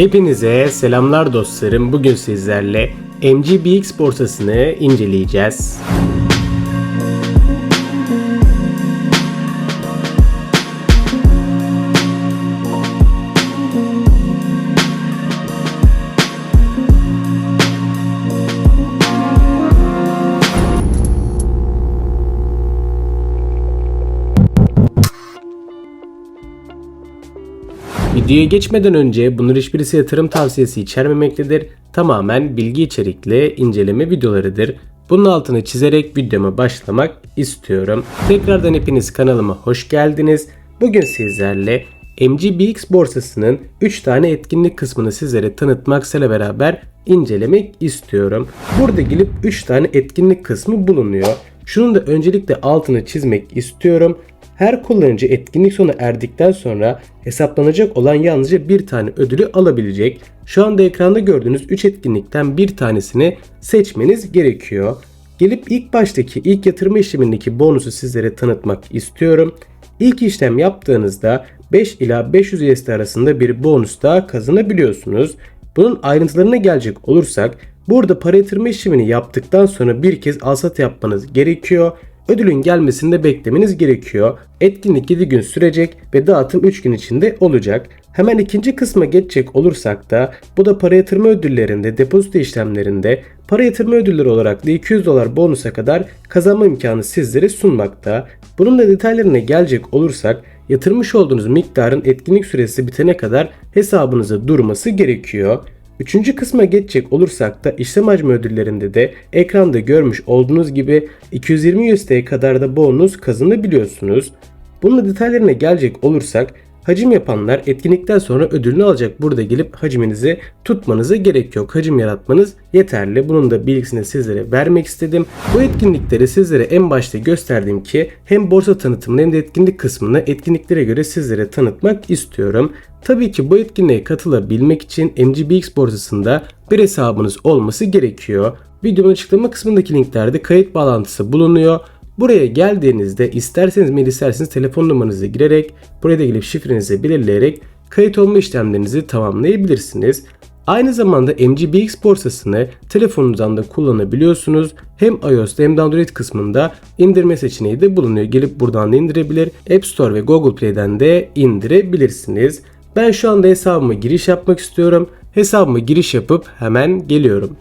Hepinize selamlar dostlarım. Bugün sizlerle MGBX borsasını inceleyeceğiz. Videoya geçmeden önce bunun hiçbirisi yatırım tavsiyesi içermemektedir. Tamamen bilgi içerikli inceleme videolarıdır. Bunun altını çizerek videoma başlamak istiyorum. Tekrardan hepiniz kanalıma hoş geldiniz. Bugün sizlerle MGBX borsasının 3 tane etkinlik kısmını sizlere tanıtmakla beraber incelemek istiyorum. Burada gelip 3 tane etkinlik kısmı bulunuyor. Şunun da öncelikle altını çizmek istiyorum. Her kullanıcı etkinlik sonu erdikten sonra hesaplanacak olan yalnızca bir tane ödülü alabilecek. Şu anda ekranda gördüğünüz 3 etkinlikten bir tanesini seçmeniz gerekiyor. Gelip ilk baştaki ilk yatırma işlemindeki bonusu sizlere tanıtmak istiyorum. İlk işlem yaptığınızda 5 ila 500 USD arasında bir bonus daha kazanabiliyorsunuz. Bunun ayrıntılarına gelecek olursak burada para yatırma işlemini yaptıktan sonra bir kez alsat yapmanız gerekiyor. Ödülün gelmesini de beklemeniz gerekiyor. Etkinlik 7 gün sürecek ve dağıtım 3 gün içinde olacak. Hemen ikinci kısma geçecek olursak da bu da para yatırma ödüllerinde, depozito işlemlerinde para yatırma ödülleri olarak da 200 dolar bonusa kadar kazanma imkanı sizlere sunmakta. Bunun da detaylarına gelecek olursak yatırmış olduğunuz miktarın etkinlik süresi bitene kadar hesabınıza durması gerekiyor. Üçüncü kısma geçecek olursak da işlem hacmi ödüllerinde de ekranda görmüş olduğunuz gibi 220 USD'ye kadar da bonus kazanabiliyorsunuz. Bunun detaylarına gelecek olursak hacim yapanlar etkinlikten sonra ödülünü alacak. Burada gelip hacminizi tutmanıza gerek yok. Hacim yaratmanız yeterli. Bunun da bilgisini sizlere vermek istedim. Bu etkinlikleri sizlere en başta gösterdiğim ki hem borsa tanıtımını hem de etkinlik kısmını etkinliklere göre sizlere tanıtmak istiyorum. Tabii ki bu etkinliğe katılabilmek için MGBX borsasında bir hesabınız olması gerekiyor. Videomun açıklama kısmındaki linklerde kayıt bağlantısı bulunuyor. Buraya geldiğinizde isterseniz mail isterseniz telefon numaranızı girerek buraya da gelip şifrenizi belirleyerek kayıt olma işlemlerinizi tamamlayabilirsiniz. Aynı zamanda MGBX borsasını telefonunuzdan da kullanabiliyorsunuz. Hem iOS'ta hem de Android kısmında indirme seçeneği de bulunuyor. Gelip buradan da indirebilir. App Store ve Google Play'den de indirebilirsiniz. Ben şu anda hesabıma giriş yapmak istiyorum. Hesabıma giriş yapıp hemen geliyorum.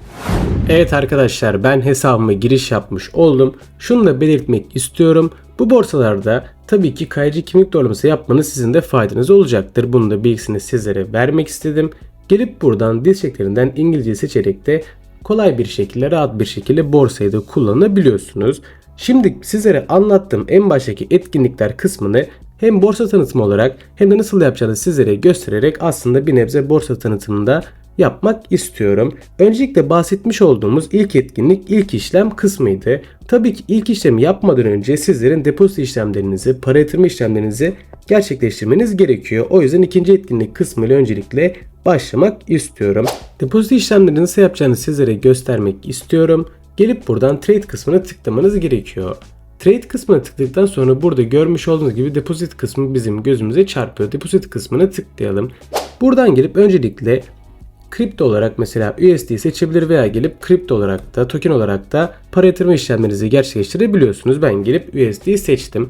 Evet arkadaşlar ben hesabıma giriş yapmış oldum. Şunu da belirtmek istiyorum. Bu borsalarda tabii ki kayıcı kimlik doğrulaması yapmanız sizin de faydanız olacaktır. Bunu da bilgisini sizlere vermek istedim. Gelip buradan dil şekillerinden İngilizce seçerek de kolay bir şekilde rahat bir şekilde borsayı da kullanabiliyorsunuz. Şimdi sizlere anlattığım en baştaki etkinlikler kısmını hem borsa tanıtımı olarak hem de nasıl yapacağınızı sizlere göstererek aslında bir nebze borsa tanıtımında yapmak istiyorum. Öncelikle bahsetmiş olduğumuz ilk etkinlik ilk işlem kısmıydı. Tabii ki ilk işlemi yapmadan önce sizlerin depozito işlemlerinizi, para yatırma işlemlerinizi gerçekleştirmeniz gerekiyor. O yüzden ikinci etkinlik kısmıyla öncelikle başlamak istiyorum. Depozito işlemlerini nasıl yapacağınızı sizlere göstermek istiyorum. Gelip buradan trade kısmına tıklamanız gerekiyor. Trade kısmına tıkladıktan sonra burada görmüş olduğunuz gibi deposit kısmı bizim gözümüze çarpıyor. Deposit kısmına tıklayalım. Buradan gelip öncelikle kripto olarak mesela USD seçebilir veya gelip kripto olarak da token olarak da para yatırma işlemlerinizi gerçekleştirebiliyorsunuz. Ben gelip USD seçtim.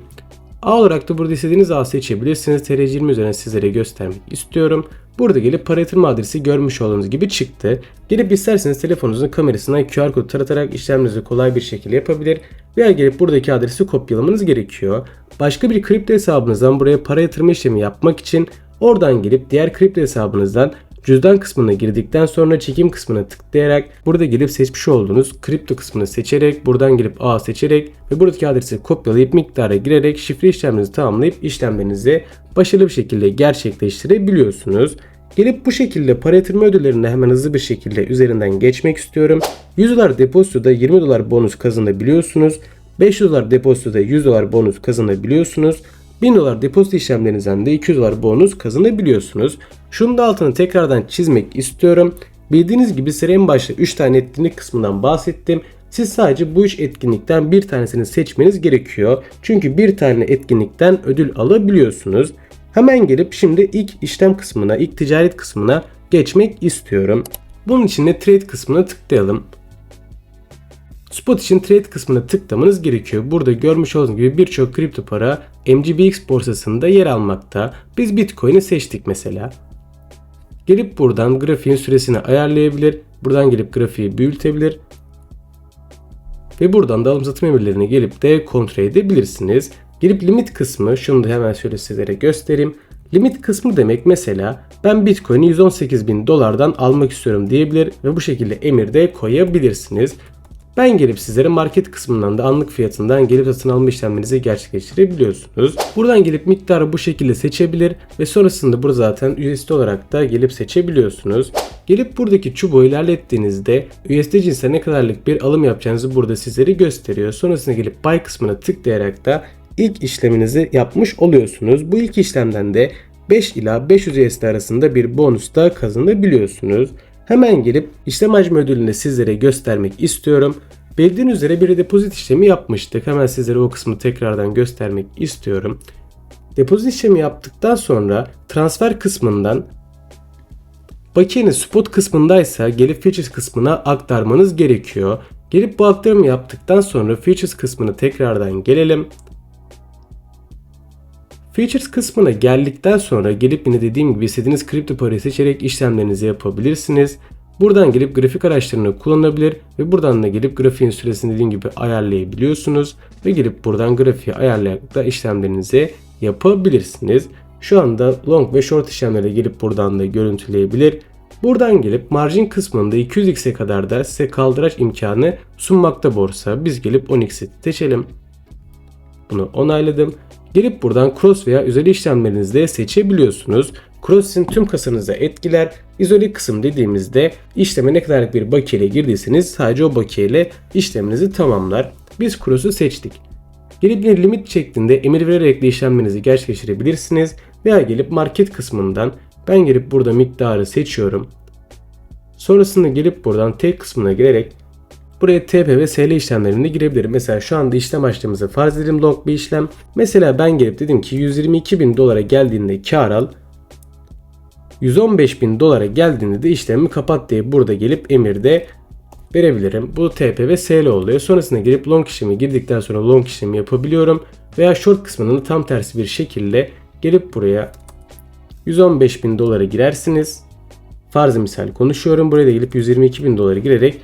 A olarak da burada istediğiniz A seçebilirsiniz. TR20 üzerine sizlere göstermek istiyorum. Burada gelip para yatırma adresi görmüş olduğunuz gibi çıktı. Gelip isterseniz telefonunuzun kamerasından QR kodu taratarak işlemlerinizi kolay bir şekilde yapabilir. Veya gelip buradaki adresi kopyalamanız gerekiyor. Başka bir kripto hesabınızdan buraya para yatırma işlemi yapmak için oradan gelip diğer kripto hesabınızdan Cüzdan kısmına girdikten sonra çekim kısmına tıklayarak burada gelip seçmiş olduğunuz kripto kısmını seçerek buradan gelip A seçerek ve buradaki adresi kopyalayıp miktara girerek şifre işlemlerinizi tamamlayıp işlemlerinizi başarılı bir şekilde gerçekleştirebiliyorsunuz. Gelip bu şekilde para yatırma ödüllerine hemen hızlı bir şekilde üzerinden geçmek istiyorum. 100 dolar depozitoda 20 dolar bonus kazanabiliyorsunuz. 500 dolar depozitoda 100 dolar bonus kazanabiliyorsunuz. 1000 dolar depozito işlemlerinizden de 200 dolar bonus kazanabiliyorsunuz. Şunu da altını tekrardan çizmek istiyorum. Bildiğiniz gibi size en başta 3 tane etkinlik kısmından bahsettim. Siz sadece bu 3 etkinlikten bir tanesini seçmeniz gerekiyor. Çünkü bir tane etkinlikten ödül alabiliyorsunuz. Hemen gelip şimdi ilk işlem kısmına, ilk ticaret kısmına geçmek istiyorum. Bunun için de trade kısmına tıklayalım. Spot için trade kısmına tıklamanız gerekiyor. Burada görmüş olduğunuz gibi birçok kripto para MGBX borsasında yer almakta. Biz Bitcoin'i seçtik mesela. Gelip buradan grafiğin süresini ayarlayabilir. Buradan gelip grafiği büyütebilir. Ve buradan da alım satım emirlerini gelip de kontrol edebilirsiniz. Gelip limit kısmı şunu da hemen şöyle sizlere göstereyim. Limit kısmı demek mesela ben Bitcoin'i 118 bin dolardan almak istiyorum diyebilir ve bu şekilde emir de koyabilirsiniz. Ben gelip sizlere market kısmından da anlık fiyatından gelip satın alma işlemlerinizi gerçekleştirebiliyorsunuz. Buradan gelip miktarı bu şekilde seçebilir ve sonrasında burada zaten USD olarak da gelip seçebiliyorsunuz. Gelip buradaki çubuğu ilerlettiğinizde USD cinsine ne kadarlık bir alım yapacağınızı burada sizlere gösteriyor. Sonrasında gelip buy kısmına tıklayarak da ilk işleminizi yapmış oluyorsunuz. Bu ilk işlemden de 5 ila 500 USD arasında bir bonus da kazanabiliyorsunuz. Hemen gelip işlem hacmi ödülünü sizlere göstermek istiyorum. Bildiğiniz üzere bir depozit işlemi yapmıştık. Hemen sizlere o kısmı tekrardan göstermek istiyorum. Depozit işlemi yaptıktan sonra transfer kısmından Bakiyenin spot kısmındaysa gelip futures kısmına aktarmanız gerekiyor. Gelip bu aktarımı yaptıktan sonra futures kısmını tekrardan gelelim. Futures kısmına geldikten sonra gelip yine dediğim gibi istediğiniz kripto parayı seçerek işlemlerinizi yapabilirsiniz. Buradan gelip grafik araçlarını kullanabilir ve buradan da gelip grafiğin süresini dediğim gibi ayarlayabiliyorsunuz. Ve gelip buradan grafiği ayarlayarak da işlemlerinizi yapabilirsiniz. Şu anda long ve short işlemlere gelip buradan da görüntüleyebilir. Buradan gelip margin kısmında 200x'e kadar da size kaldıraç imkanı sunmakta borsa. Biz gelip 10x'i seçelim. Bunu onayladım. Gelip buradan cross veya üzeri işlemlerinizde seçebiliyorsunuz. Cross sizin tüm kasanıza etkiler. İzole kısım dediğimizde işleme ne kadarlık bir bakiye ile girdiyseniz sadece o bakiye ile işleminizi tamamlar. Biz cross'u seçtik. Gelip bir limit şeklinde emir vererek de işlemlerinizi gerçekleştirebilirsiniz. Veya gelip market kısmından ben gelip burada miktarı seçiyorum. Sonrasında gelip buradan tek kısmına girerek Buraya TP ve SL işlemlerinde girebilirim. Mesela şu anda işlem açtığımızda farz edelim long bir işlem. Mesela ben gelip dedim ki 122 bin dolara geldiğinde kar al. 115 bin dolara geldiğinde de işlemi kapat diye burada gelip emirde verebilirim. Bu TP ve SL oluyor. Sonrasında gelip long işlemi girdikten sonra long işlemi yapabiliyorum. Veya short kısmının tam tersi bir şekilde gelip buraya 115 bin dolara girersiniz. Farz misal konuşuyorum. Buraya da gelip 122 bin dolara girerek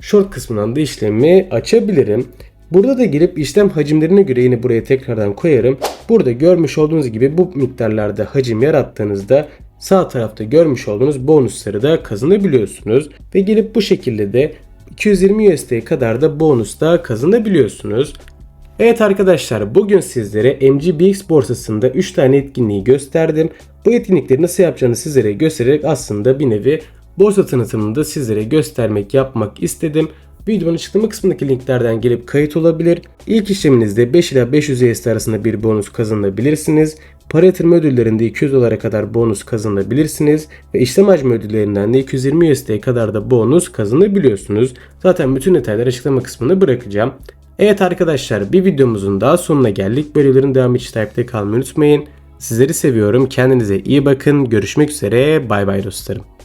short kısmından da işlemi açabilirim. Burada da girip işlem hacimlerine göre yine buraya tekrardan koyarım. Burada görmüş olduğunuz gibi bu miktarlarda hacim yarattığınızda sağ tarafta görmüş olduğunuz bonusları da kazanabiliyorsunuz. Ve gelip bu şekilde de 220 USD'ye kadar da bonus da kazanabiliyorsunuz. Evet arkadaşlar bugün sizlere MGBX borsasında 3 tane etkinliği gösterdim. Bu etkinlikleri nasıl yapacağını sizlere göstererek aslında bir nevi borsa tanıtımını da sizlere göstermek yapmak istedim. Videonun açıklama kısmındaki linklerden gelip kayıt olabilir. İlk işleminizde 5 ila 500 USD arasında bir bonus kazanabilirsiniz. Para yatırma ödüllerinde 200 dolara kadar bonus kazanabilirsiniz. Ve işlem hacmi ödüllerinden de 220 USD'ye kadar da bonus kazanabiliyorsunuz. Zaten bütün detayları açıklama kısmına bırakacağım. Evet arkadaşlar bir videomuzun daha sonuna geldik. Böylelerin devamı için takipte kalmayı unutmayın. Sizleri seviyorum. Kendinize iyi bakın. Görüşmek üzere. Bay bay dostlarım.